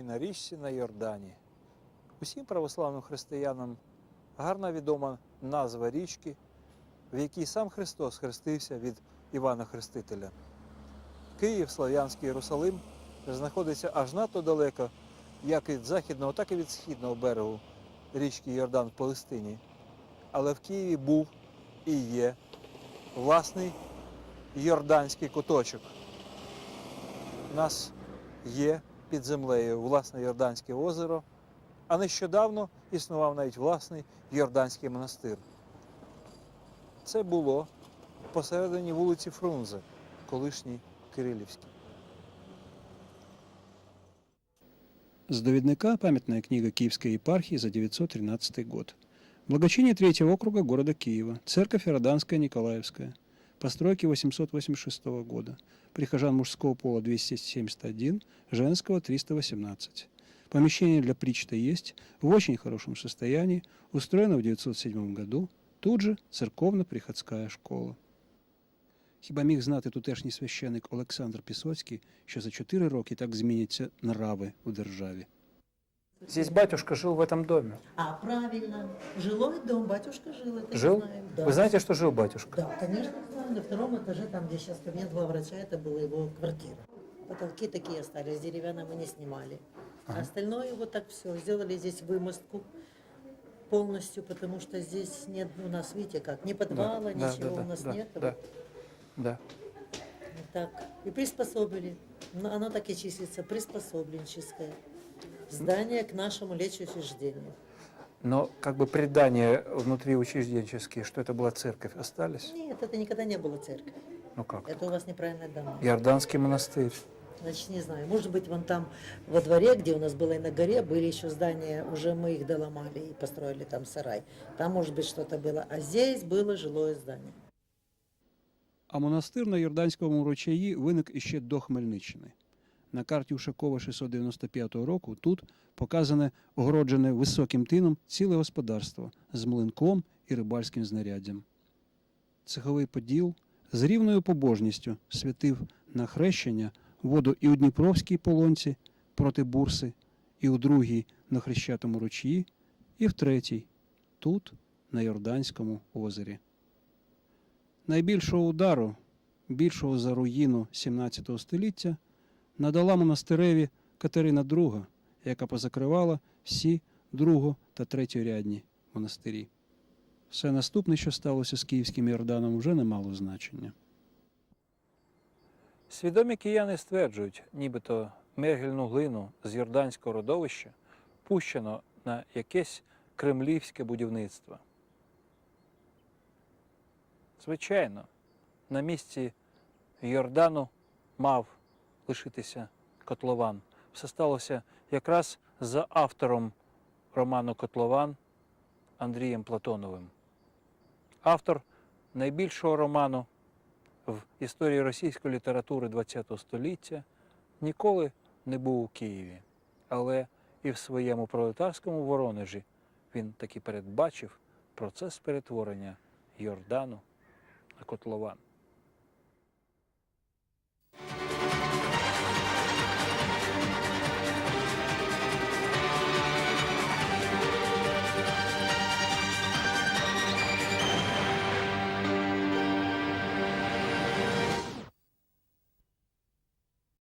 Ой, на річці на Йордані. Усім православним християнам гарно відома назва річки, в якій сам Христос хрестився від Івана Хрестителя. Київ, Слов'янський Єрусалим знаходиться аж надто далеко, як від західного, так і від східного берегу річки Йордан в Палестині. Але в Києві був і є власний йорданський куточок. У нас є під землею власне Йорданське озеро, а нещодавно існував навіть власний Йорданський монастир. Це було посередині вулиці Фрунзе, колишній Кирилівський. С доведника памятная книга Киевской епархии за 913 год. Благочиние третьего округа города Киева. Церковь Иорданская Николаевская. Постройки 886 года. Прихожан мужского пола 271, женского 318. Помещение для причта есть, в очень хорошем состоянии, устроено в 907 году. Тут же церковно-приходська школа. Хіба міг знати тутешній священик Олександр Пісоцький, що за чотири роки так зміняться нрави у державі? Здесь батюшка жил в этом доме. А, правильно. Жилой дом, батюшка жил, это Жил? знаем. Да. Вы знаете, что жил батюшка? Да, конечно, знаю. На втором этаже, там, где сейчас кабинет два врача, это была его квартира. Потолки такие остались, деревянные мы не снимали. А остальное вот так все. Сделали здесь вымостку полностью, потому что здесь нет у нас, видите как, ни подвала, Да, ничего да, да, у нас да, нет. да. Да. Вот так. И приспособили. Но Оно так и числится, приспособленческое. Здание к нашему лечучреждению. Но как бы предания внутри учрежденческие, что это была церковь, остались? Нет, это никогда не было церковь. Ну как? Это у вас неправильные данные. Иорданский монастырь. Значит, не знаю. Может быть, вон там во дворе, где у нас было и на горе, были еще здания, уже мы их доломали и построили там сарай. Там, может быть, что-то было. А здесь было жилое здание. А монастир на Йорданському ручаї виник іще до Хмельниччини. На карті Ушакова 695 року тут показане огороджене високим тином ціле господарство з млинком і рибальським знаряддям. Цеховий поділ з рівною побожністю святив на хрещення воду і у Дніпровській полонці проти бурси, і у другій на Хрещатому ручї, і в третій тут, на Йорданському озері. Найбільшого удару, більшого за руїну 17 століття, надала монастиреві Катерина II, яка позакривала всі друго- та третьорядні монастирі. Все наступне, що сталося з Київським Йорданом, вже не мало значення. Свідомі кияни стверджують, нібито мергельну глину з Йорданського родовища пущено на якесь кремлівське будівництво. Звичайно, на місці Йордану мав лишитися котлован. Все сталося якраз за автором роману Котлован Андрієм Платоновим. Автор найбільшого роману в історії російської літератури ХХ століття ніколи не був у Києві, але і в своєму пролетарському Воронежі він таки передбачив процес перетворення Йордану котлован.